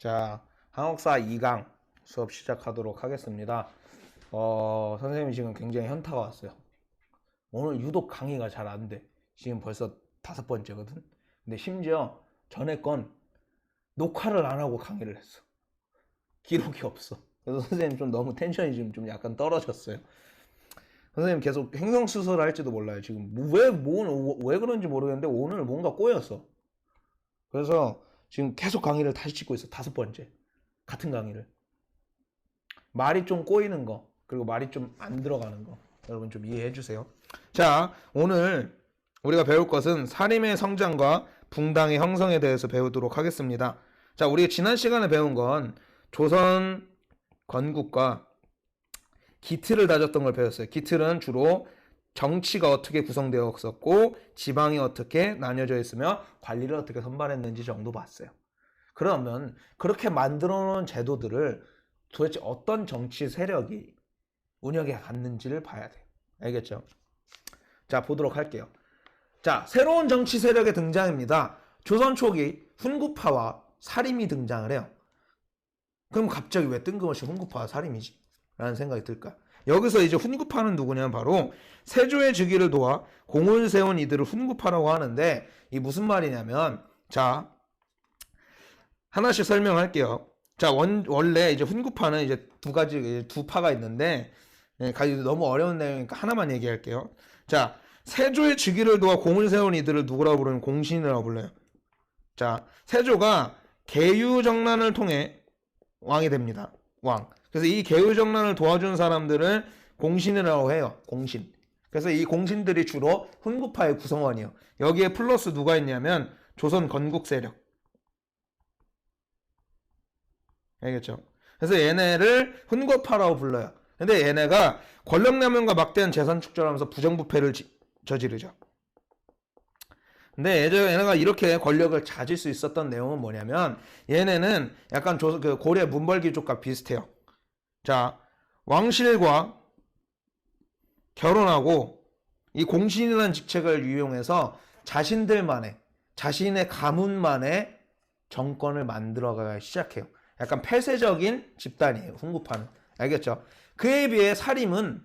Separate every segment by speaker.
Speaker 1: 자, 한국사 2강 수업 시작하도록 하겠습니다. 어, 선생님이 지금 굉장히 현타가 왔어요. 오늘 유독 강의가 잘 안 돼. 지금 벌써 다섯 번째거든. 근데 심지어 전에 건 녹화를 안 하고 강의를 했어. 기록이 없어. 그래서 선생님 좀 너무 텐션이 지금 좀 약간 떨어졌어요. 선생님 계속 행성수술 할지도 몰라요. 지금 왜, 뭐, 왜 그런지 모르겠는데 오늘 뭔가 꼬였어. 그래서 지금 계속 강의를 다시 찍고 있어. 다섯 번째. 같은 강의를. 말이 좀 꼬이는 거, 그리고 말이 좀 안 들어가는 거. 여러분 좀 이해해 주세요. 자, 오늘 우리가 배울 것은 사림의 성장과 붕당의 형성에 대해서 배우도록 하겠습니다. 자, 우리가 지난 시간에 배운 건 조선 건국과 기틀을 다졌던 걸 배웠어요. 기틀은 주로 정치가 어떻게 구성되었었고 지방이 어떻게 나뉘어져 있으며 관리를 어떻게 선발했는지 정도 봤어요. 그러면 그렇게 만들어 놓은 제도들을 도대체 어떤 정치 세력이 운영해 갔는지를 봐야 돼요. 알겠죠? 자, 보도록 할게요. 자, 새로운 정치 세력의 등장입니다. 조선 초기 훈구파와 사림이 등장을 해요. 그럼 갑자기 왜 뜬금없이 훈구파와 사림이지? 라는 생각이 들까? 여기서 이제 훈구파는 누구냐면 바로 세조의 즉위를 도와 공을 세운 이들을 훈구파라고 하는데 이 무슨 말이냐면 자 하나씩 설명할게요. 자 원, 원래 이제 훈구파는 이제 두 가지 두 파가 있는데 예, 가지 너무 어려운 내용이니까 하나만 얘기할게요. 자 세조의 즉위를 도와 공을 세운 이들을 누구라고 부르는 공신이라고 불러요. 자 세조가 계유정난을 통해 왕이 됩니다. 왕. 그래서 이 계유정난을 도와준 사람들을 공신이라고 해요. 공신. 그래서 이 공신들이 주로 훈구파의 구성원이에요. 여기에 플러스 누가 있냐면 조선 건국 세력. 알겠죠? 그래서 얘네를 훈구파라고 불러요. 근데 얘네가 권력남용과 막대한 재산 축적하면서 부정부패를 지- 저지르죠. 근데 얘네가 이렇게 권력을 가질 수 있었던 내용은 뭐냐면 얘네는 약간 조, 그 고려 문벌귀족과 비슷해요. 자, 왕실과 결혼하고 이 공신이라는 직책을 이용해서 자신들만의 자신의 가문만의 정권을 만들어가기 시작해요. 약간 폐쇄적인 집단이에요. 훈구파는 알겠죠? 그에 비해 사림은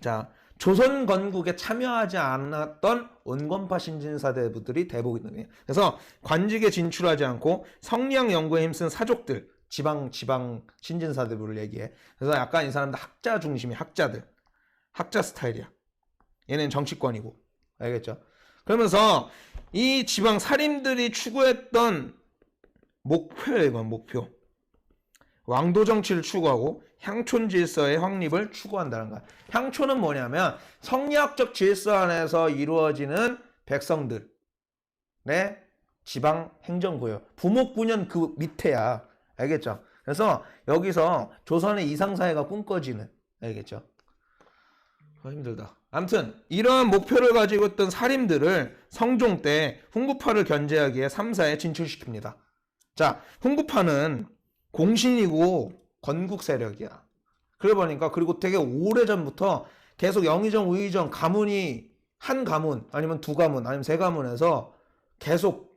Speaker 1: 자 조선 건국에 참여하지 않았던 원건파 신진사대부들이 대부분이에요. 그래서 관직에 진출하지 않고 성리학 연구에 힘쓴 사족들 지방 지방 신진사대부를 얘기해. 그래서 약간 이 사람들 학자 중심이 학자들 학자 스타일이야. 얘는 정치권이고 알겠죠? 그러면서 이 지방 살인들이 추구했던 목표예요, 이건 목표. 왕도 정치를 추구하고 향촌 질서의 확립을 추구한다는 거야. 향촌은 뭐냐면 성리학적 질서 안에서 이루어지는 백성들, 네 지방 행정구역, 부목군현 그 밑에야, 알겠죠? 그래서 여기서 조선의 이상사회가 꿈꿔지는, 알겠죠? 아, 힘들다. 아무튼 이러한 목표를 가지고 있던 살인들을 성종 때 훈구파를 견제하기에 3사에 진출시킵니다. 자, 훈구파는 공신이고 건국 세력이야. 그래 보니까 그리고 되게 오래전부터 계속 영의정, 우의정, 가문이 한 가문 아니면 두 가문 아니면 세 가문에서 계속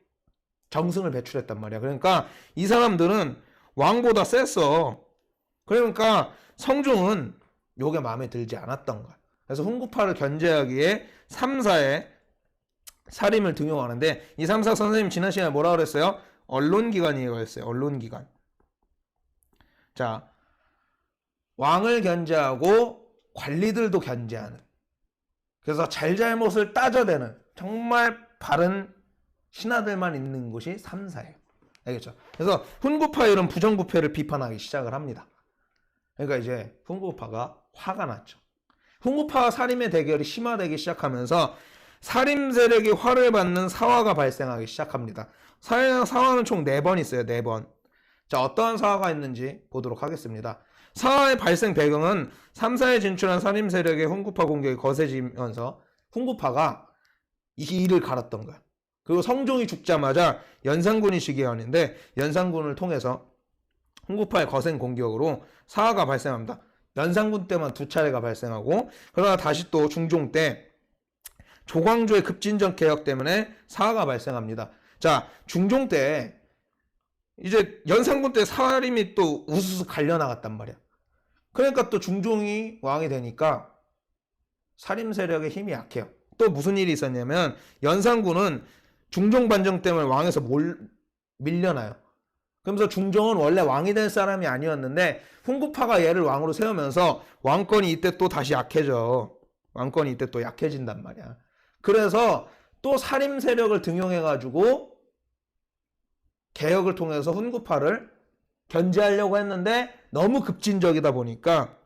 Speaker 1: 정승을 배출했단 말이야. 그러니까 이 사람들은 왕보다 셌어. 그러니까 성종은 요게 마음에 들지 않았던 거야. 그래서 훈구파를 견제하기에 3사에 사림을 등용하는데 이 3사 선생님 지난 시간에 뭐라 그랬어요? 언론기관이라고 했어요. 언론기관. 자, 왕을 견제하고 관리들도 견제하는. 그래서 잘잘못을 따져대는 정말 바른 신하들만 있는 곳이 3사예요. 알겠죠? 그래서 훈구파 이런 부정부패를 비판하기 시작을 합니다. 그러니까 이제 훈구파가 화가 났죠. 훈구파와 사림의 대결이 심화되기 시작하면서 사림 세력이 화를 받는 사화가 발생하기 시작합니다. 사- 사화는 총 4번 있어요. 4번. 자, 어떠한 사화가 있는지 보도록 하겠습니다. 사화의 발생 배경은 3사에 진출한 사림 세력의 훈구파 공격이 거세지면서 훈구파가 이 일을 갈았던 거야. 그리고 성종이 죽자마자 연산군이 즉위하는데 연산군을 통해서 훈구파의 거센 공격으로 사화가 발생합니다. 연산군 때만 두 차례가 발생하고 그러나 다시 또 중종 때 조광조의 급진적 개혁 때문에 사화가 발생합니다. 자, 중종 때 이제 연산군 때 사림이 또 우수수 갈려 나갔단 말이야. 그러니까 또 중종이 왕이 되니까 사림 세력의 힘이 약해요. 또 무슨 일이 있었냐면 연산군은 중종 반정 때문에 왕에서 몰, 밀려나요. 그러면서 중종은 원래 왕이 될 사람이 아니었는데 훈구파가 얘를 왕으로 세우면서 왕권이 이때 또 다시 약해져. 왕권이 이때 또 약해진단 말이야. 그래서 또 사림 세력을 등용해가지고 개혁을 통해서 훈구파를 견제하려고 했는데 너무 급진적이다 보니까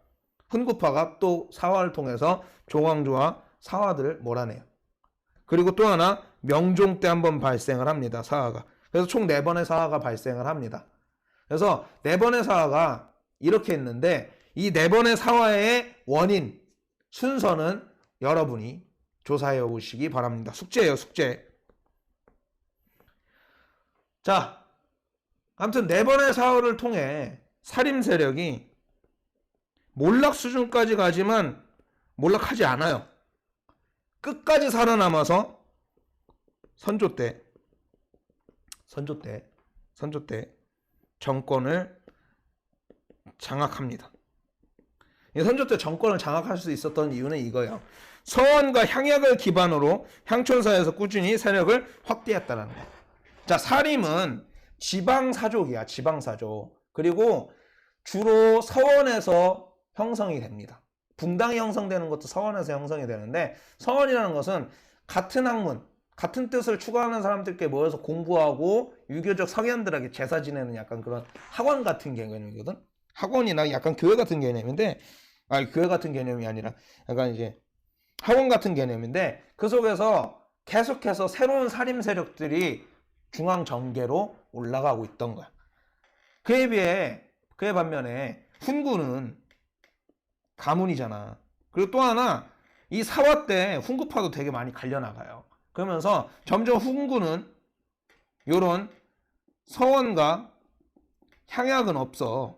Speaker 1: 훈구파가 또 사화를 통해서 조광조와 사화들을 몰아내요. 그리고 또 하나 명종 때 한 번 발생을 합니다. 사화가. 그래서 총 네 번의 사화가 발생을 합니다. 그래서 네 번의 사화가 이렇게 있는데 이 네 번의 사화의 원인 순서는 여러분이 조사해 오시기 바랍니다. 숙제예요, 숙제. 자, 아무튼 네 번의 사화를 통해 살림 세력이 몰락 수준까지 가지만 몰락하지 않아요. 끝까지 살아남아서 선조 때 선조 때 선조 때 정권을 장악합니다. 이 선조 때 정권을 장악할 수 있었던 이유는 이거예요. 서원과 향약을 기반으로 향촌사에서 꾸준히 세력을 확대했다는 거예요. 자, 사림은 지방 사족이야, 지방 사족. 그리고 주로 서원에서 형성이 됩니다. 붕당이 형성되는 것도 서원에서 형성이 되는데 서원이라는 것은 같은 학문, 같은 뜻을 추구하는 사람들께 모여서 공부하고 유교적 석연들에게 제사 지내는 약간 그런 학원 같은 개념이거든. 학원이나 약간 교회 같은 개념인데, 아니 교회 같은 개념이 아니라 약간 이제 학원 같은 개념인데 그 속에서 계속해서 새로운 살림 세력들이 중앙 정계로 올라가고 있던 거야. 그에 비해 그에 반면에 훈구는 가문이잖아. 그리고 또 하나 이 사화 때 훈구파도 되게 많이 갈려나가요. 그러면서 점점 훈구는 요런 서원과 향약은 없어.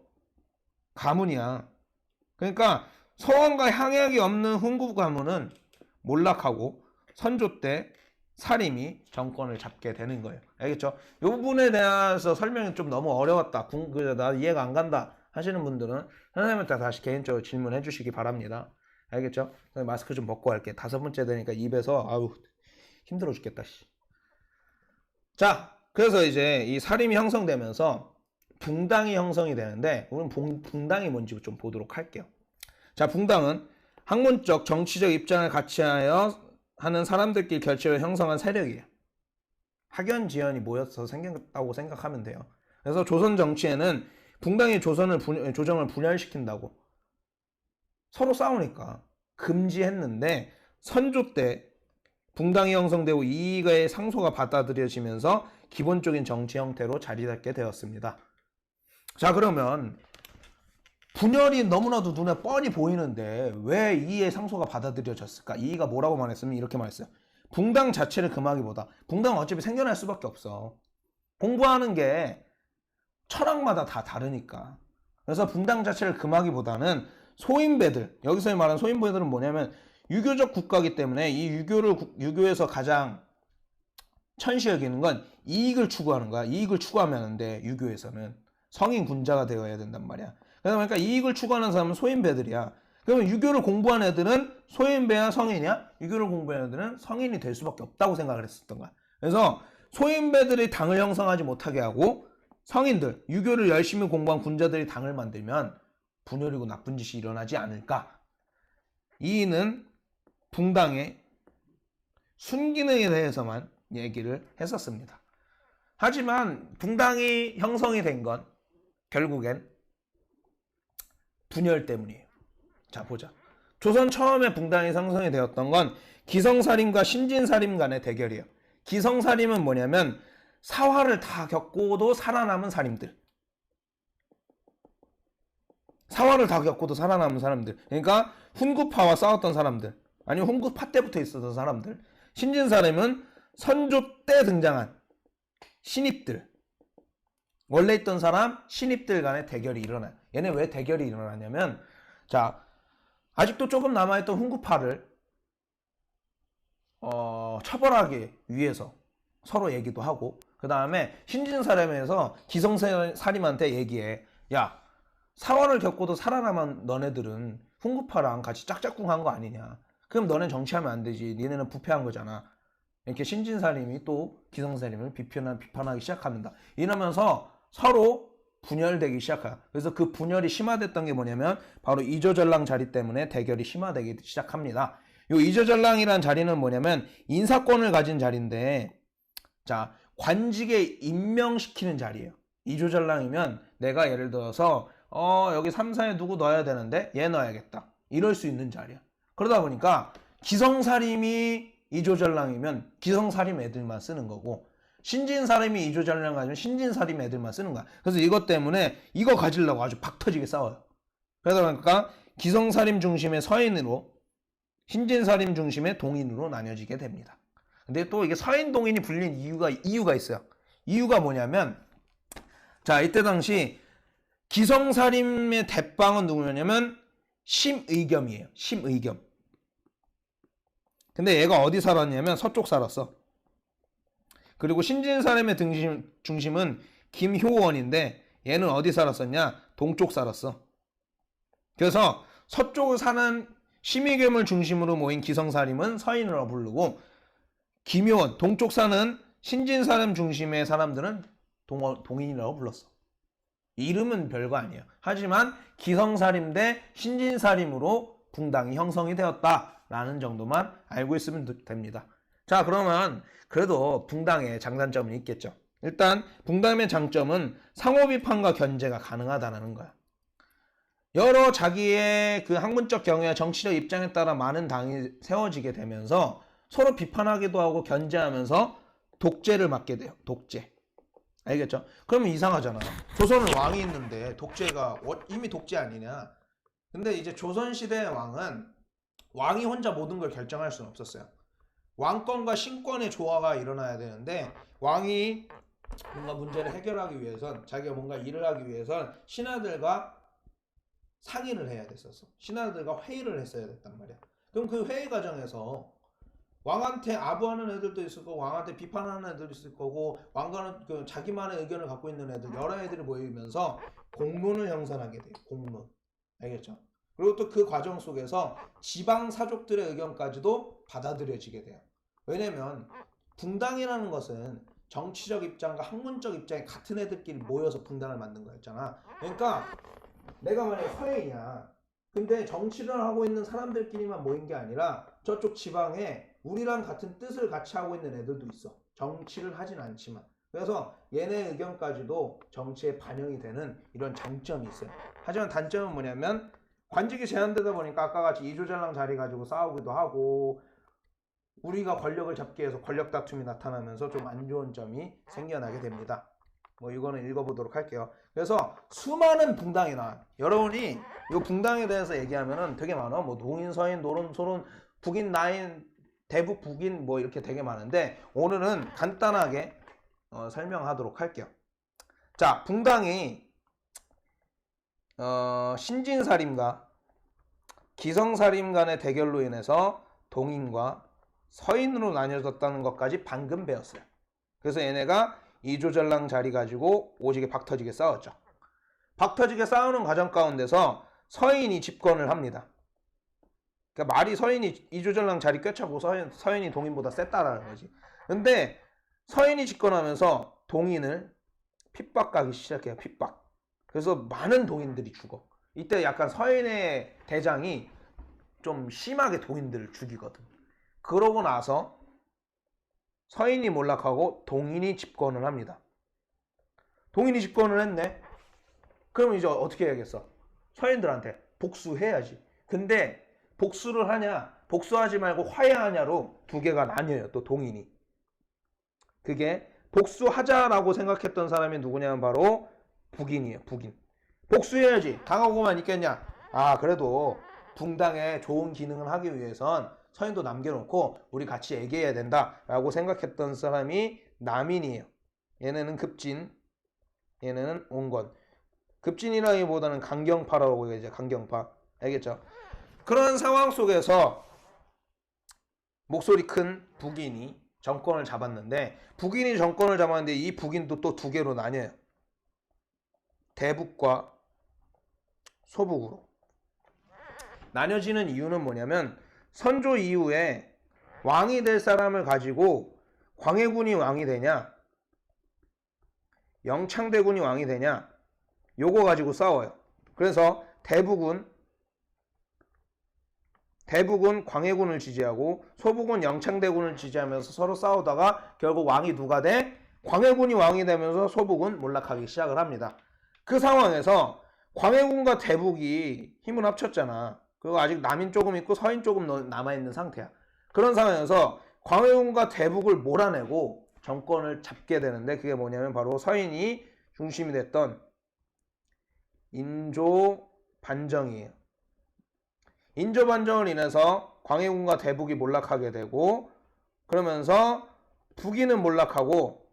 Speaker 1: 가문이야. 그러니까 서원과 향약이 없는 훈구 가문은 몰락하고 선조 때 사림이 정권을 잡게 되는 거예요. 알겠죠? 이 부분에 대해서 설명이 좀 너무 어려웠다. 나 이해가 안 간다. 하시는 분들은 선생님한테 다시 개인적으로 질문해 주시기 바랍니다. 알겠죠? 마스크 좀 벗고 할게. 다섯 번째 되니까 입에서 아우 힘들어 죽겠다. 씨. 자, 그래서 이제 이 사림이 형성되면서 붕당이 형성이 되는데 우리는 붕, 붕당이 뭔지 좀 보도록 할게요. 자, 붕당은 학문적 정치적 입장을 같이하여 하는 사람들끼리 결집을 형성한 세력이에요. 학연지연이 모여서 생겼다고 생각하면 돼요. 그래서 조선 정치에는 붕당이 조선을 분, 조정을 분열시킨다고 서로 싸우니까 금지했는데 선조 때 붕당이 형성되고 이익의 상소가 받아들여지면서 기본적인 정치 형태로 자리 잡게 되었습니다. 자 그러면 분열이 너무나도 눈에 뻔히 보이는데 왜 이의 상소가 받아들여졌을까? 이의가 뭐라고 말했으면 이렇게 말했어요. 붕당 자체를 금하기보다 붕당은 어차피 생겨날 수밖에 없어. 공부하는 게 철학마다 다 다르니까. 그래서 붕당 자체를 금하기보다는 소인배들, 여기서 말하는 소인배들은 뭐냐면 유교적 국가이기 때문에 이 유교를 유교에서 가장 천시 여기는 건 이익을 추구하는 거야. 이익을 추구하면 안 돼. 유교에서는 성인 군자가 되어야 된단 말이야. 그러다 보니까 이익을 추구하는 사람은 소인배들이야. 그러면 유교를 공부한 애들은 소인배야 성인이야? 유교를 공부한 애들은 성인이 될 수밖에 없다고 생각을 했었던 거야. 그래서 소인배들이 당을 형성하지 못하게 하고 성인들, 유교를 열심히 공부한 군자들이 당을 만들면 분열이고 나쁜 짓이 일어나지 않을까? 이는 붕당의 순기능에 대해서만 얘기를 했었습니다. 하지만 붕당이 형성이 된 건 결국엔 분열 때문이에요. 자, 보자. 조선 처음에 붕당이 상성이 되었던 건 기성살림과 신진살림 간의 대결이에요. 기성살림은 뭐냐면 사화를 다 겪고도 살아남은 살림들. 사화를 다 겪고도 살아남은 사람들. 그러니까 훈구파와 싸웠던 사람들. 아니면 훈구파 때부터 있었던 사람들. 신진살림은 선조 때 등장한 신입들. 원래 있던 사람, 신입들 간의 대결이 일어나요. 얘네 왜 대결이 일어나냐면, 자, 아직도 조금 남아있던 훈구파를, 어, 처벌하기 위해서 서로 얘기도 하고, 그 다음에 신진사람에서 기성사림한테 얘기해. 야, 사원을 겪고도 살아남은 너네들은 훈구파랑 같이 짝짝꿍한 거 아니냐. 그럼 너네 정치하면 안 되지. 니네는 부패한 거잖아. 이렇게 신진사림이 또 기성사림을 비판하, 비판하기 시작합니다. 이러면서 서로 분열되기 시작해요. 그래서 그 분열이 심화됐던 게 뭐냐면 바로 이조전랑 자리 때문에 대결이 심화되기 시작합니다. 요 이조전랑이란 자리는 뭐냐면 인사권을 가진 자리인데 자 관직에 임명시키는 자리예요. 이조전랑이면 내가 예를 들어서 어 여기 3사에 누구 넣어야 되는데 얘 넣어야겠다. 이럴 수 있는 자리야. 그러다 보니까 기성사림이 이조전랑이면 기성사림 애들만 쓰는 거고 신진사림이 이조전랑 가지면 신진사림 애들만 쓰는 거야. 그래서 이것 때문에 이거 가지려고 아주 박 터지게 싸워요. 그러다 보니까 기성사림 중심의 서인으로 신진사림 중심의 동인으로 나뉘어지게 됩니다. 근데 또 이게 서인 동인이 불린 이유가 이유가 있어요. 이유가 뭐냐면 자 이때 당시 기성사림의 대빵은 누구냐면 심의겸이에요. 심의겸. 근데 얘가 어디 살았냐면 서쪽 살았어. 그리고 신진사람의 등심, 중심은 김효원인데 얘는 어디 살았었냐? 동쪽 살았어. 그래서 서쪽을 사는 심의겸을 중심으로 모인 기성사림은 서인으로 부르고 김효원, 동쪽 사는 신진 사람 중심의 사람들은 동, 동인이라고 불렀어. 이름은 별거 아니에요. 하지만 기성사림 대 신진사림으로 붕당이 형성이 되었다라는 정도만 알고 있으면 됩니다. 자, 그러면 그래도 붕당의 장단점은 있겠죠. 일단 붕당의 장점은 상호 비판과 견제가 가능하다는 거야. 여러 자기의 그 학문적 경우와 정치적 입장에 따라 많은 당이 세워지게 되면서 서로 비판하기도 하고 견제하면서 독재를 맡게 돼요. 독재. 알겠죠? 그러면 이상하잖아. 조선은 왕이 있는데 독재가 어- 이미 독재 아니냐? 근데 이제 조선 시대의 왕은 왕이 혼자 모든 걸 결정할 수는 없었어요. 왕권과 신권의 조화가 일어나야 되는데 왕이 뭔가 문제를 해결하기 위해선 자기가 뭔가 일을 하기 위해선 신하들과 상의를 해야 됐었어. 신하들과 회의를 했어야 됐단 말이야. 그럼 그 회의 과정에서 왕한테 아부하는 애들도 있을 거고 왕한테 비판하는 애들도 있을 거고 왕과는 그 자기만의 의견을 갖고 있는 애들 여러 애들이 모이면서 공론을 형성하게 돼요. 공론. 알겠죠? 그리고 또 그 과정 속에서 지방 사족들의 의견까지도 받아들여지게 돼요. 왜냐면 붕당이라는 것은 정치적 입장과 학문적 입장이 같은 애들끼리 모여서 붕당을 만든 거였잖아. 그러니까 내가 만약에 서해이냐. 근데 정치를 하고 있는 사람들끼리만 모인 게 아니라 저쪽 지방에 우리랑 같은 뜻을 같이 하고 있는 애들도 있어. 정치를 하진 않지만. 그래서 얘네 의견까지도 정치에 반영이 되는 이런 장점이 있어요. 하지만 단점은 뭐냐면 관직이 제한되다 보니까 아까 같이 이조전랑 자리 가지고 싸우기도 하고 우리가 권력을 잡기 위해서 권력 다툼이 나타나면서 좀 안 좋은 점이 생겨나게 됩니다. 뭐 이거는 읽어보도록 할게요. 그래서 수많은 붕당이 나. 여러분이 이 붕당에 대해서 얘기하면은 되게 많아. 뭐 동인, 서인, 노론, 소론, 북인, 나인, 대북, 북인 뭐 이렇게 되게 많은데 오늘은 간단하게 어, 설명하도록 할게요. 자, 붕당이 어, 신진사림과 기성사림 간의 대결로 인해서 동인과 서인으로 나뉘어졌다는 것까지 방금 배웠어요. 그래서 얘네가 이조전랑 자리 가지고 오지게 박터지게 싸웠죠. 박터지게 싸우는 과정 가운데서 서인이 집권을 합니다. 그러니까 말이 서인이 이조전랑 자리 꿰차고 서인, 서인이 동인보다 셌다라는 거지. 근데 서인이 집권하면서 동인을 핍박하기 시작해요. 핍박. 그래서 많은 동인들이 죽어. 이때 약간 서인의 대장이 좀 심하게 동인들을 죽이거든. 그러고 나서 서인이 몰락하고 동인이 집권을 합니다. 동인이 집권을 했네. 그럼 이제 어떻게 해야겠어? 서인들한테 복수해야지. 근데 복수를 하냐, 복수하지 말고 화해하냐로 두 개가 나뉘어요. 또 동인이. 그게 복수하자라고 생각했던 사람이 누구냐면 바로 북인이에요. 북인. 복수해야지. 당하고만 있겠냐? 아 그래도 붕당에 좋은 기능을 하기 위해선 서인도 남겨놓고 우리 같이 얘기해야 된다라고 생각했던 사람이 남인이에요. 얘네는 급진, 얘네는 온건. 급진이라기보다는 강경파라고 이제 강경파. 알겠죠? 그런 상황 속에서 목소리 큰 북인이 정권을 잡았는데 북인이 정권을 잡았는데 이 북인도 또 두 개로 나뉘어요. 대북과 소북으로. 나뉘어지는 이유는 뭐냐면 선조 이후에 왕이 될 사람을 가지고 광해군이 왕이 되냐 영창대군이 왕이 되냐 요거 가지고 싸워요. 그래서 대북은 대북은 광해군을 지지하고 소북은 영창대군을 지지하면서 서로 싸우다가 결국 왕이 누가 돼? 광해군이 왕이 되면서 소북은 몰락하기 시작을 합니다. 그 상황에서 광해군과 대북이 힘을 합쳤잖아. 그리고 아직 남인 조금 있고 서인 조금 너- 남아있는 상태야. 그런 상황에서 광해군과 대북을 몰아내고 정권을 잡게 되는데 그게 뭐냐면 바로 서인이 중심이 됐던 인조 반정이에요. 인조 반정을 인해서 광해군과 대북이 몰락하게 되고 그러면서 북인은 몰락하고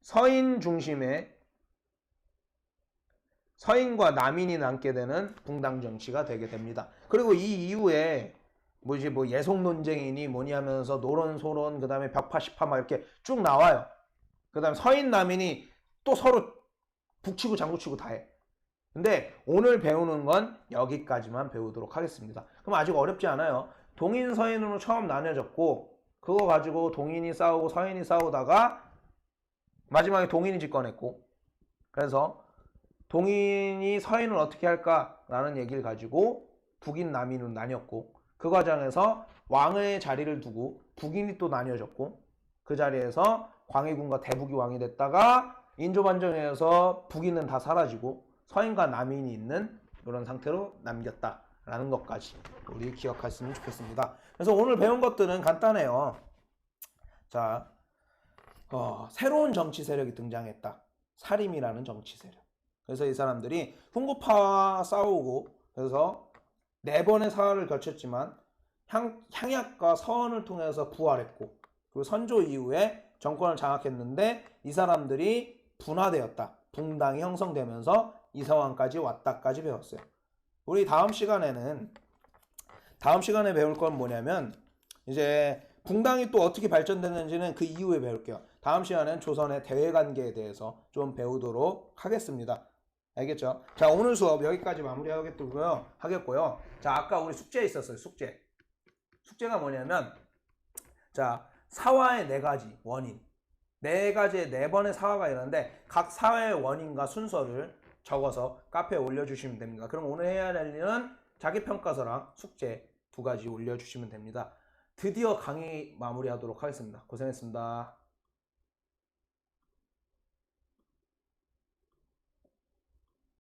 Speaker 1: 서인 중심의 서인과 남인이 남게 되는 붕당 정치가 되게 됩니다. 그리고 이 이후에 뭐지 뭐 예속 논쟁이니 뭐니 하면서 노론 소론 그다음에 벽파 시파 막 이렇게 쭉 나와요. 그다음에 서인 남인이 또 서로 북치고 장구치고 다 해. 근데 오늘 배우는 건 여기까지만 배우도록 하겠습니다. 그럼 아직 어렵지 않아요. 동인 서인으로 처음 나뉘어졌고 그거 가지고 동인이 싸우고 서인이 싸우다가 마지막에 동인이 집권했고 그래서 동인이 서인을 어떻게 할까라는 얘기를 가지고 북인 남인으로 나뉘었고 그 과정에서 왕의 자리를 두고 북인이 또 나뉘어졌고 그 자리에서 광해군과 대북이 왕이 됐다가 인조반정에서 북인은 다 사라지고 서인과 남인이 있는 이런 상태로 남겼다라는 것까지 우리 기억했으면 좋겠습니다. 그래서 오늘 배운 것들은 간단해요. 자, 어, 새로운 정치 세력이 등장했다. 사림이라는 정치 세력. 그래서 이 사람들이 훈구파와 싸우고 그래서 네 번의 사활을 거쳤지만 향, 향약과 서원을 통해서 부활했고 그리고 선조 이후에 정권을 장악했는데 이 사람들이 분화되었다. 붕당이 형성되면서 이 상황까지 왔다까지 배웠어요. 우리 다음 시간에는 다음 시간에 배울 건 뭐냐면 이제 붕당이 또 어떻게 발전됐는지는 그 이후에 배울게요. 다음 시간엔 조선의 대외 관계에 대해서 좀 배우도록 하겠습니다. 알겠죠? 자, 오늘 수업 여기까지 마무리하겠고요. 하겠고요. 자, 아까 우리 숙제 있었어요. 숙제. 숙제가 뭐냐면 자, 사화의 네 가지 원인. 네 가지의 네 번의 사화가 있는데 각 사화의 원인과 순서를 적어서 카페에 올려주시면 됩니다. 그럼 오늘 해야 할 일은 자기평가서랑 숙제 두 가지 올려주시면 됩니다. 드디어 강의 마무리하도록 하겠습니다. 고생했습니다.